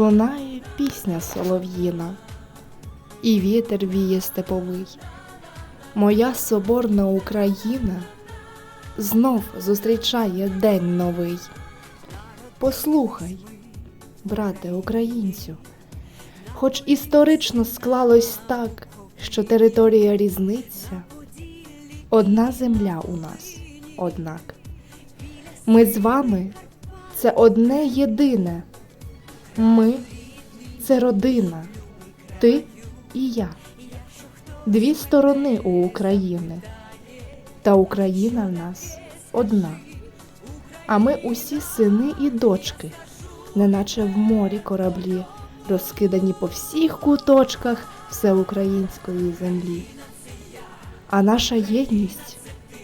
лунає пісня солов'їна, і вітер віє степовий. Моя соборна Україна знов зустрічає день новий. Послухай, брате українцю, хоч історично склалось так, що територія різниця, одна земля у нас, однак. Ми з вами це одне єдине. Ми це родина, ти і я. Дві сторони у України. Та Україна в нас одна. А ми усі сини і дочки, неначе в морі кораблі, розкидані по всіх куточках всеукраїнської землі. А наша єдність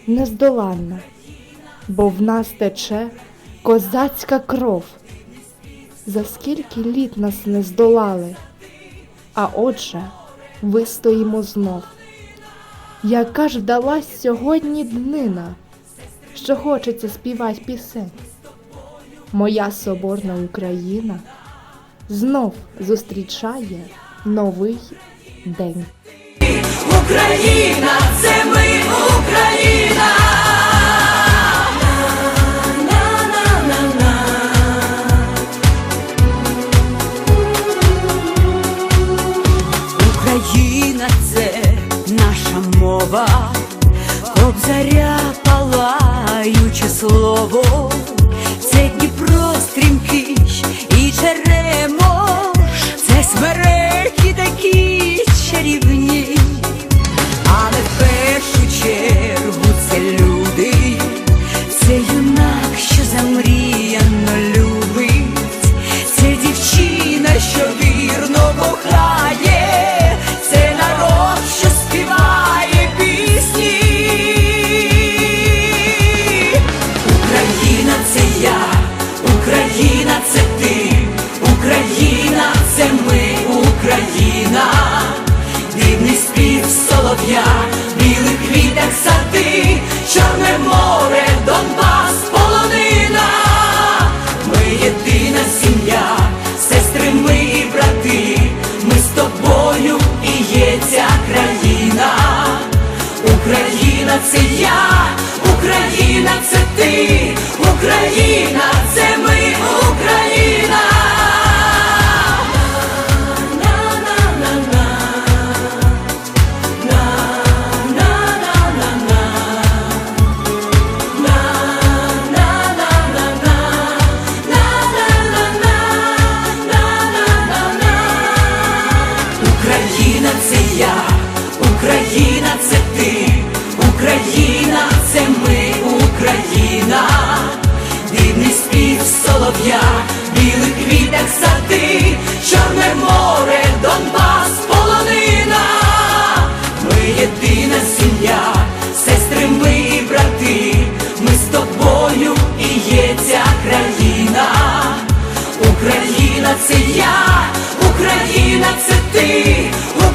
нездоланна, бо в нас тече козацька кров. За скільки літ нас не здолали, а отже, вистоїмо знов. Яка ж вдалась сьогодні днина, що хочеться співать пісень. Моя соборна Україна знов зустрічає новий день. Україна, це слово, я, Україна, це ти, Україна.